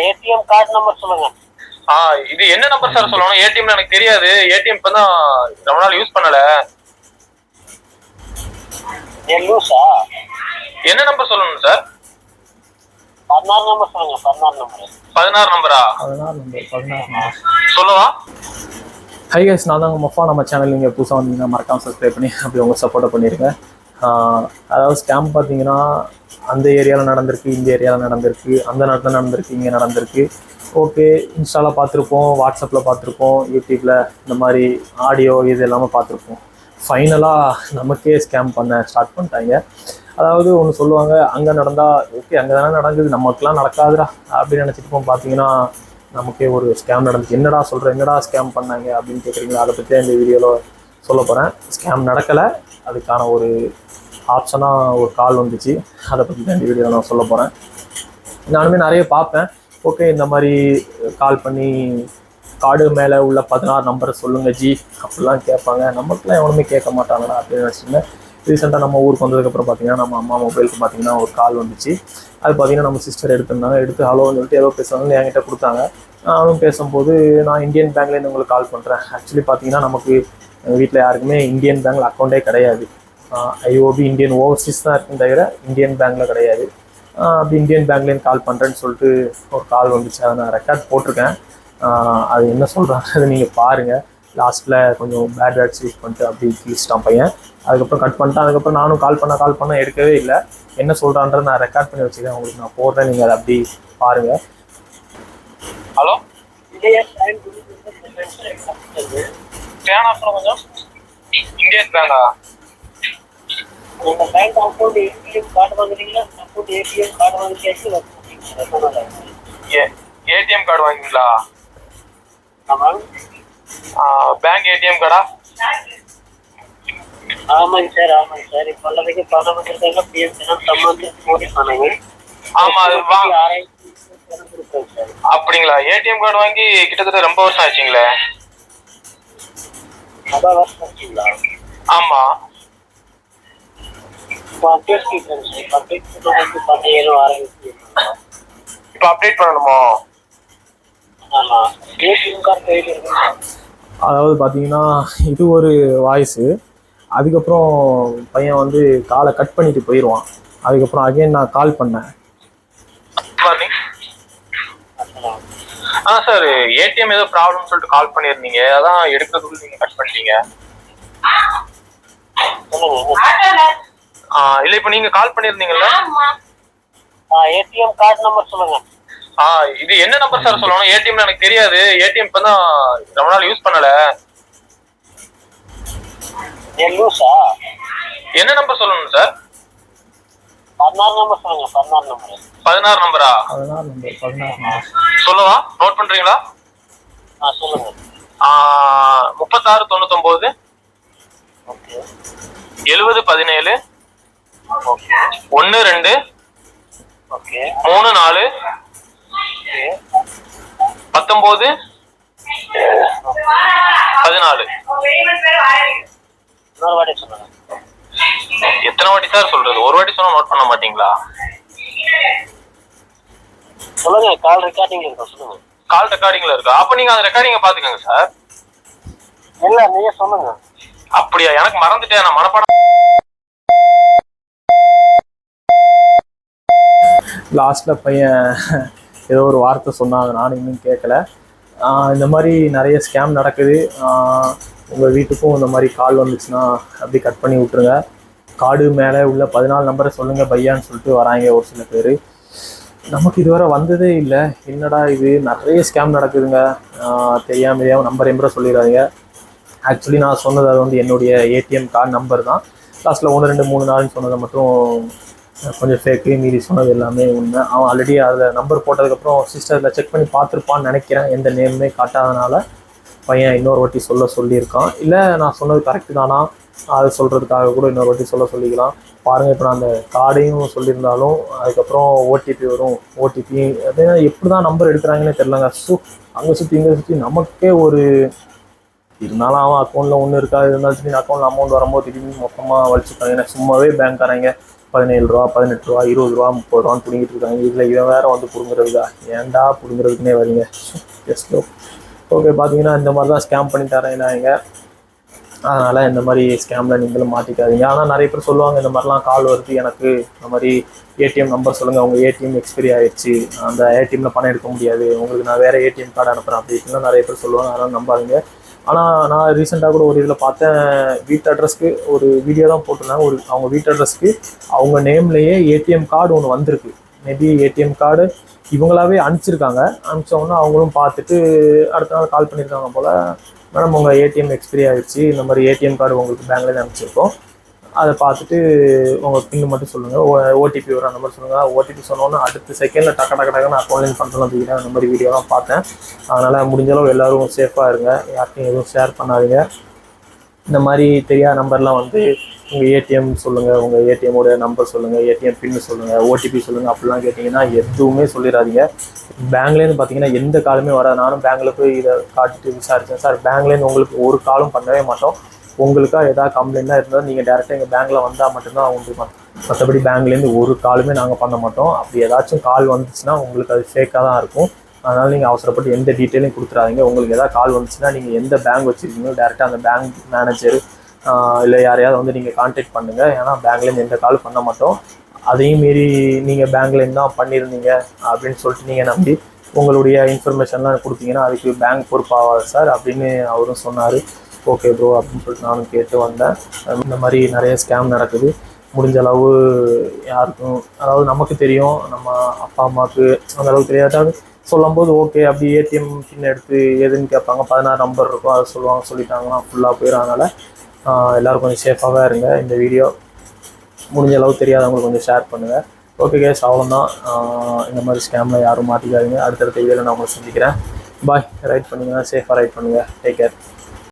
ATM card number சொல்லுங்க. ஆ இது என்ன நம்பர் சார் சொல்லணும்? ஏடிஎம்ல எனக்கு தெரியாது. ஏடிஎம் இப்போ தான் ரொம்ப நாள் யூஸ் பண்ணல. லூஸா என்ன நம்பர் சொல்லணும் சார் பதினாறு நம்பர் சொல்லுங்க பதினாறு நம்பர் பதினாறு நம்பரா பதினாறு நம்பர் பதினாறு நம்பர் சொல்லவா? ஹை கைஸ் நான் தான் உங்கள் மஃபா நம்ம சேனல் நீங்கள் புதுசாக வந்தீங்கன்னா மறக்காம சப்ஸ்கிரைப் பண்ணி அப்படி உங்கள் சப்போர்ட்டை பண்ணியிருக்கேன் ஆஹ் அதாவது ஸ்கேம் பார்த்தீங்கன்னா அந்த ஏரியாவில் நடந்திருக்கு இந்த ஏரியாவில் நடந்திருக்கு அந்த இடத்துல நடந்திருக்கு இங்கே நடந்திருக்கு. ஓகே இன்ஸ்டாவில் பார்த்துருப்போம் வாட்ஸ்அப்பில் பார்த்துருப்போம் யூடியூப்பில் இந்த மாதிரி ஆடியோ இது எல்லாமே பார்த்துருப்போம். ஃபைனலாக நமக்கே ஸ்கேம் பண்ண ஸ்டார்ட் பண்ணிட்டாங்க. அதாவது ஒன்று சொல்லுவாங்க அங்கே நடந்தால் ஓகே அங்கே தானே நடந்தது நமக்குலாம் நடக்காதுடா அப்படின்னு நினச்சிட்டு பார்த்தீங்கன்னா நமக்கே ஒரு ஸ்கேம் நடந்துச்சு. என்னடா சொல்கிறேன் என்னடா ஸ்கேம் பண்ணாங்க அப்படின்னு கேட்குறீங்களா அதை பற்றி இந்த வீடியோவில் சொல்ல போகிறேன் ஸ்கேம் நடக்கலை. அதுக்கான ஒரு ஆப்ஷனாக ஒரு கால் வந்துச்சு. அதை பற்றி தான் இந்த வீடியோவில் நான் சொல்ல போகிறேன் நானுமே நிறைய பார்ப்பேன். ஓகே இந்த மாதிரி கால் பண்ணி கார்டு மேலே உள்ள பதினாறு நம்பரை சொல்லுங்கள் ஜி. அப்படிலாம் கேட்பாங்க. நமக்குலாம் எவனுமே கேட்க மாட்டாங்களா அப்படின்னு நினச்சிருந்தேன் ரீசெண்டாக நம்ம ஊருக்கு வந்ததுக்கப்புறம் பார்த்தீங்கன்னா நம்ம அம்மா மொபைலுக்கு பார்த்தீங்கன்னா ஒரு கால் வந்துச்சு. அது பார்த்தீங்கன்னா நம்ம சிஸ்டர் எடுத்திருந்தாங்க. எடுத்து ஹலோன்னு சொல்லிட்டு ஏதோ பேசுகிறாங்கன்னு என்கிட்ட கொடுத்தாங்க. நானும் பேசும்போது நான் இந்தியன் பேங்க்லேருந்து உங்களுக்கு கால் பண்ணுறேன் ஆக்சுவலி பார்த்தீங்கன்னா நமக்கு வீட்டில் யாருக்குமே இந்தியன் பேங்க்ல அக்கௌண்ட்டே கிடையாது. ஐஓபி இந்தியன் ஓவர்சீஸ் தான் இருக்கும் தவிர இந்தியன் பேங்க்கில் கிடையாது. அப்படி இந்தியன் பேங்க்லேருந்து கால் பண்ணுறேன்னு சொல்லிட்டு ஒரு கால் வந்துச்சு. அதை நான் ரெக்கார்ட் போட்டிருக்கேன். அது என்ன சொல்கிறாங்க அதை நீங்கள் பாருங்கள் லாஸ்ட்டில் கொஞ்சம் பேட் வேர்ட்ஸ் யூஸ் பண்ணிட்டு அப்படி கிழிச்சிட்டான் பையன். அதுக்கப்புறம் கட் பண்ணிட்டேன். அதுக்கப்புறம் நானும் கால் பண்ண கால் பண்ண எடுக்கவே இல்லை. என்ன சொல்கிறான்றதை நான் ரெக்கார்ட் பண்ணி வச்சுக்கிறேன். உங்களுக்கு நான் போடுறேன். நீங்கள் அதை அப்படி பாருங்கள் ஹலோ? ஸ்கேன் அப்புறம் கொஞ்சம். இந்தியன் பேங்கா உங்க பேங்க் அக்கௌண்ட் ஏடிஎம் கார்டு வாங்குறீங்களா? அக்கௌண்ட் ஏடிஎம் கார்டு வாங்கியாச்சு ஏடிஎம் கார்டு வாங்குவீங்களா ஆமாம் பேங்க் ஏடிஎம் கார்டா ஆமாங்க சார் ஆமாங்க சார். இப்போ எல்லாத்துக்கும் பணம் வந்துருக்காங்க பிஎம் சம்பந்தம் மோடி பண்ணாங்க ஆமா அது அப்படிங்களா? ஏடிஎம் கார்டு வாங்கி கிட்டத்தட்ட ரொம்ப வருஷம் ஆச்சுங்களே? ஆமா. இப்போ அப்டேட் பண்ணணுமோ? அதாவது பார்த்தீங்கன்னா இது ஒரு வாய்ஸு அதுக்கப்புறம் பையன் வந்து காலை கட் பண்ணிட்டு போயிடுவான் அதுக்கப்புறம் அகைன் நான் கால் பண்ணேன். ஆ சார் ஏடிஎம் ஏதோ ப்ராப்ளம் சொல்லிட்டு கால் பண்ணியிருந்தீங்க. அதான் எடுக்கிறதுக்குள்ள நீங்க கட் பண்ணிட்டீங்க. இல்ல இப்போ நீங்க கால் பண்ணியிருந்தீங்கல்ல? ஆ ஏடிஎம் கார்டு நம்பர் சொல்லுங்க. ஆ இது என்ன நம்பர் சார் சொல்லணும்? ஏடிஎம்ல எனக்கு தெரியாது. ஏடிஎம் இப்போ தான் ரொம்ப நாள் யூஸ் பண்ணல. என்ன நம்பர் சொல்லணும் சார் பதினாறு நம்பர் சொல்லுங்க பதினாறு நம்பர் பதினாறு நம்பரா பதினாறு நம்பர் பதினாறு நம்பர் சொல்லவா? நோட் பண்றீங்களா? முப்பத்தாறு தொண்ணூத்தொன்பது ஓகே. எழுபது பதினேழு ஓகே. ஒன்று ரெண்டு ஓகே. மூணு நாலு ஓகே. பத்தொம்போது பதினாலு. எத்தனை வாட்டி சார் சொல்றது? ஒரு வாட்டி சொன்னா நோட் பண்ண மாட்டீங்களா? சொல்லுங்க கால் ரெக்கார்டிங் இருக்கும் சொல்லுங்க. கால் ரெக்கார்டிங்ல இருக்கா? அப்ப நீங்க அந்த ரெக்கார்டிங்க பாத்துக்கோங்க சார் இல்ல நீங்க சொல்லுங்க. அப்படியா? எனக்கு மறந்துட்டேன் நான் மனப்பாடம் லாஸ்ட்டில் பையன் ஏதோ ஒரு வார்த்தை சொன்னாங்க நானும் இன்னும் கேட்கல ஆஹ் இந்த மாதிரி நிறைய ஸ்கேம் நடக்குது. உங்கள் வீட்டுக்கும் இந்த மாதிரி கால் வந்துச்சுன்னா அப்படி கட் பண்ணி விட்ருங்க கார்டு மேலே உள்ள பதினாலு நம்பரை சொல்லுங்கள் பையான்னு சொல்லிட்டு வராங்க ஒரு சில பேர். நமக்கு இதுவரை வந்ததே இல்லை. என்னடா இது? நிறைய ஸ்கேம் நடக்குதுங்க. தெரியாமலேயே தெரியாமல் நம்பர் எம்பரை சொல்லிடுறாங்க ஆக்சுவலி நான் சொன்னது அது வந்து என்னுடைய ஏடிஎம் கார்டு நம்பர் தான். லாஸ்ட்டில் ஒன்று ரெண்டு மூணு நாள்னு சொன்னதை மட்டும் கொஞ்சம் ஃபேக்கு மீறி சொன்னது எல்லாமே உண்மை. அவன் ஆல்ரெடி அதில் நம்பர் போட்டதுக்கப்புறம் சிஸ்டரில் செக் பண்ணி பார்த்துருப்பான்னு நினைக்கிறேன். எந்த நேமுமே காட்டாதனால. பையன் இன்னொரு வாட்டி சொல்ல சொல்லியிருக்கான். இல்லை நான் சொன்னது கரெக்டு தானா? அது சொல்கிறதுக்காக கூட இன்னொரு வாட்டி சொல்ல சொல்லிக்கலாம். பாருங்கள் இப்போ நான் அந்த கார்டையும் சொல்லியிருந்தாலும் அதுக்கப்புறம் ஓடிபி வரும். ஓடிபி அதே எப்படி தான் நம்பர் எடுக்கிறாங்கன்னே தெரிலங்க சு அங்கே சுற்றி இங்கே சுற்றி நமக்கே ஒரு இருந்தாலும் அவன் அக்கௌண்ட்டில் ஒன்று இருக்கா இருந்தாலும் சரி அக்கௌண்ட்டில் அமௌண்ட் வரும்போது திடீர்னு மொத்தமாக வலிச்சுட்டாங்க. ஏன்னா சும்மாவே பேங்க்காரங்க பதினேழு ரூபா பதினெட்டு ரூபா இருபது ரூபா முப்பது ரூபான்னு பிடிங்கிட்டு இருக்காங்க. இதில் இவன் வேறு வந்து பிடுங்குறதுக்கா? ஏன்டா பிடுங்குறதுக்குன்னே வரீங்க? எஸ் ஓகே பார்த்தீங்கன்னா இந்த மாதிரி தான் ஸ்கேம் பண்ணி இங்கே அதனால் இந்த மாதிரி ஸ்கேமில் நீங்களும் மாட்டிக்காதீங்க. ஆனால் நிறைய பேர் சொல்லுவாங்க இந்த மாதிரிலாம் கால் வருது. எனக்கு இந்த மாதிரி ஏடிஎம் நம்பர் சொல்லுங்கள் உங்கள் ஏடிஎம் எக்ஸ்பைரி ஆயிடுச்சு. அந்த ஏடிஎம்மில் பணம் எடுக்க முடியாது. உங்களுக்கு நான் வேறு ஏடிஎம் கார்டு அனுப்புகிறேன் அப்படி நிறைய பேர் சொல்லுவாங்க. அதெல்லாம் நம்பாதீங்க. ஆனால் நான் ரீசெண்டாக கூட ஒரு இதில் பார்த்தேன். வீட்டு அட்ரஸ்க்கு ஒரு வீடியோ தான் போட்டிருந்தாங்க. ஒரு அவங்க வீட்டு அட்ரஸ்க்கு அவங்க நேம்லேயே ஏடிஎம் கார்டு ஒன்று வந்திருக்கு. மேபி ஏடிஎம் கார்டு இவங்களாவே அனுப்பிச்சிருக்காங்க. அனுப்பிச்ச அவங்களும் பார்த்துட்டு அடுத்த நாள் கால் பண்ணியிருக்காங்க போல் மேடம் உங்கள் ஏடிஎம் எக்ஸ்பிரி ஆகிடுச்சு இந்த மாதிரி ஏடிஎம் கார்டு உங்களுக்கு பேங்க்லேருந்து அனுப்பிச்சிருக்கோம். அதை பார்த்துட்டு உங்கள் பின் மட்டும் சொல்லுங்கள் ஓ ஓடிபி வரும் அந்த மாதிரி சொல்லுங்கள் ஓடிபி சொன்னோன்னே அடுத்த செகண்டில் டக்க டக்க டக்குன்னு அக்கௌண்ட்லைன் பண்ணுறோம் அப்படிங்கிற அந்த மாதிரி வீடியோலாம் பார்த்தேன். அதனால் முடிஞ்ச அளவு எல்லோரும் சேஃபாக இருங்க. யார்கிட்டையும் எதுவும் ஷேர் பண்ணாதீங்க. இந்த மாதிரி தெரியாத நம்பர்லாம் வந்து உங்கள் ஏடிஎம் சொல்லுங்கள் உங்கள் ஏடிஎம்மோட நம்பர் சொல்லுங்கள் ஏடிஎம் பின்னு சொல்லுங்கள் ஓடிபி சொல்லுங்கள் அப்படிலாம் கேட்டிங்கன்னா எதுவுமே சொல்லிடாதீங்க. பேங்க்லேருந்து பார்த்தீங்கன்னா எந்த காலுமே வராது. நானும் பேங்க்கில் போய் இதை காட்டிட்டு விசாரித்தேன் சார் பேங்க்லேருந்து உங்களுக்கு ஒரு காலும் பண்ணவே மாட்டோம். உங்களுக்காக ஏதாவது கம்ப்ளைண்ட்டாக இருந்தால் நீங்கள் டேரெக்டாக எங்கள் பேங்க்கில் வந்தால் மட்டும்தான் உங்களுக்கு மற்றபடி பேங்க்லேருந்து ஒரு காலுமே நாங்கள் பண்ண மாட்டோம். அப்படி ஏதாச்சும் கால் வந்துச்சுன்னா உங்களுக்கு அது ஃபேக்காக தான் இருக்கும். அதனால் நீங்கள் அவசரப்பட்டு எந்த டீட்டெயிலும் கொடுத்துறாதீங்க உங்களுக்கு ஏதாவது கால் வந்துச்சுன்னா நீங்கள் எந்த பேங்க் வச்சுருக்கீங்களோ டேரெக்டாக அந்த பேங்க் மேனேஜர் இல்லை யாரையாவது வந்து நீங்கள் காண்டாக்ட் பண்ணுங்கள் ஏன்னா பேங்க்லேருந்து எந்த கால் பண்ண மாட்டோம். அதையும் மீறி நீங்கள் பேங்க்லேருந்து தான் பண்ணியிருந்தீங்க அப்படின்னு சொல்லிட்டு நீங்கள் நம்பி உங்களுடைய இன்ஃபர்மேஷன்லாம் கொடுத்தீங்கன்னா அதுக்கு பேங்க் பொறுப்பாகாது சார் அப்படின்னு அவரும் சொன்னார். ஓகே ப்ரோ அப்படின்னு சொல்லிட்டு நானும் கேட்டு வந்தேன். இந்த மாதிரி நிறைய ஸ்கேம் நடக்குது. முடிஞ்ச அளவு யாருக்கும் அதாவது நமக்கு தெரியும் நம்ம அப்பா அம்மாவுக்கு அந்த அளவுக்கு சொல்லும் சொல்லும்போது ஓகே அப்படி ஏடிஎம் பின் எடுத்து எதுன்னு கேட்பாங்க. பதினாறு நம்பர் இருக்கும் அதை சொல்லுவாங்க சொல்லிட்டாங்கன்னா ஃபுல்லாக போயிடும் அதனால் எல்லோரும் கொஞ்சம் சேஃபாகவே இருங்க. இந்த வீடியோ முடிஞ்ச அளவு தெரியாதவங்களுக்கு கொஞ்சம் ஷேர் பண்ணுங்கள் ஓகே கேஸ் அவ்வளோதான் இந்த மாதிரி ஸ்கேமில் யாரும் மாட்டிக்காதீங்க. அடுத்தடுத்த வீடியோவில் நான் உங்களை சந்திக்கிறேன். பாய் ரைட் பண்ணுங்கள் சேஃபாக ரைட் பண்ணுங்கள் டேக் கேர்